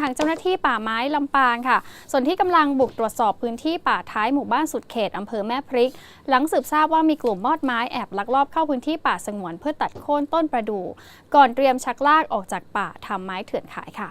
ทางเจ้าหน้าที่ป่าไม้ลำปางค่ะ ส่วนที่กำลังบุกตรวจสอบพื้นที่ป่าท้ายหมู่บ้านสุดเขตอำเภอแม่พริก หลังสืบทราบว่ามีกลุ่มมอดไม้แอบลักลอบเข้าพื้นที่ป่าสงวนเพื่อตัดโค่นต้นประดู่ก่อนเตรียมชักลากออกจากป่าทำไม้เถื่อนขายค่ะ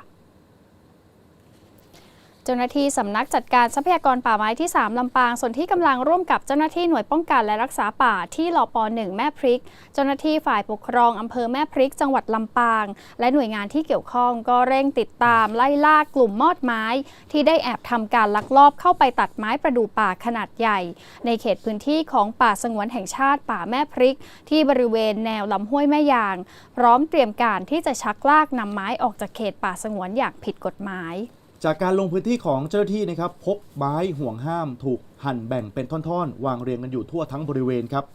เจ้าหน้าที่สำนักจัดการทรัพยากรป่าไม้ที่ 3 ลำปาง ส่วนที่กำลังร่วมกับเจ้าหน้าที่หน่วยป้องกันและรักษาป่าที่ลป1แม่พริก เจ้าหน้าที่ฝ่ายปกครองอำเภอแม่พริก จังหวัดลำปาง และหน่วยงานที่เกี่ยวข้องก็เร่งติดตามไล่ล่ากลุ่มมอดไม้ ที่ได้แอบทำการลักลอบเข้าไปตัดไม้ประดู่ป่าขนาดใหญ่ ในเขตพื้นที่ของป่าสงวนแห่งชาติป่าแม่พริก ที่บริเวณแนวลำห้วยแม่ยาง พร้อมเตรียมการที่จะชักลากนำไม้ออกจากเขตป่าสงวนอย่างผิดกฎหมาย จากการลงพื้นที่ของเจ้าหน้าที่นะครับ พบไม้ห่วงห้ามถูกหั่นแบ่งเป็นท่อนๆ วางเรียงกันอยู่ทั่วทั้งบริเวณครับ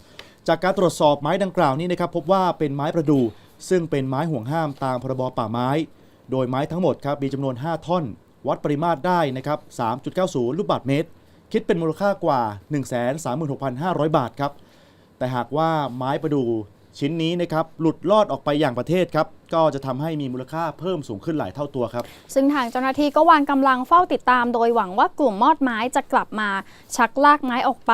จากการตรวจสอบไม้ดังกล่าวนี้นะครับ พบว่าเป็นไม้ประดู่ซึ่งเป็นไม้ห่วงห้ามตามพรบป่าไม้ โดยไม้ทั้งหมดครับมีจำนวน 5 ท่อน วัดปริมาตรได้นะครับ 3.90 ลูกบาศก์เมตร คิดเป็นมูลค่ากว่า 136,500 บาทครับ แต่หากว่าไม้ประดู่ชิ้นนี้นะครับหลุดลอดออกไปอย่างประเทศครับ ก็จะทำให้มีมูลค่าเพิ่มสูงขึ้นหลายเท่าตัวครับ ซึ่งทางเจ้าหน้าที่ก็วางกำลังเฝ้าติดตาม โดยหวังว่ากลุ่มมอดไม้จะกลับมาชักลากไม้ออกไป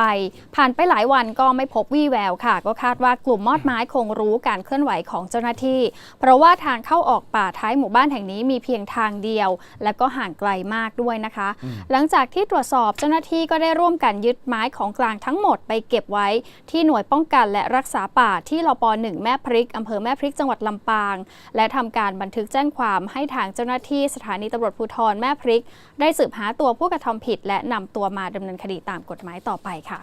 ผ่านไปหลายวันก็ไม่พบวี่แววค่ะ ก็คาดว่ากลุ่มมอดไม้คงรู้การเคลื่อนไหวของเจ้าหน้าที่ เพราะว่าทางเข้าออกป่าท้ายหมู่บ้านแห่งนี้มีเพียงทางเดียว และก็ห่างไกลมากด้วยนะคะ หลังจากที่ตรวจสอบเจ้าหน้าที่ก็ได้ร่วมกันยึดไม้ของกลางทั้งหมดไปเก็บไว้ ที่หน่วยป้องกันและรักษาป่าที่ลป 1 แม่พริกอำเภอแม่พริกจังหวัดลำปางและทำการบันทึกแจ้งความให้ทางเจ้าหน้าที่สถานีตำรวจภูธรแม่พริก ได้สืบหาตัวผู้กระทำผิด และนำตัวมาดำเนินคดีตามกฎหมายต่อไปค่ะ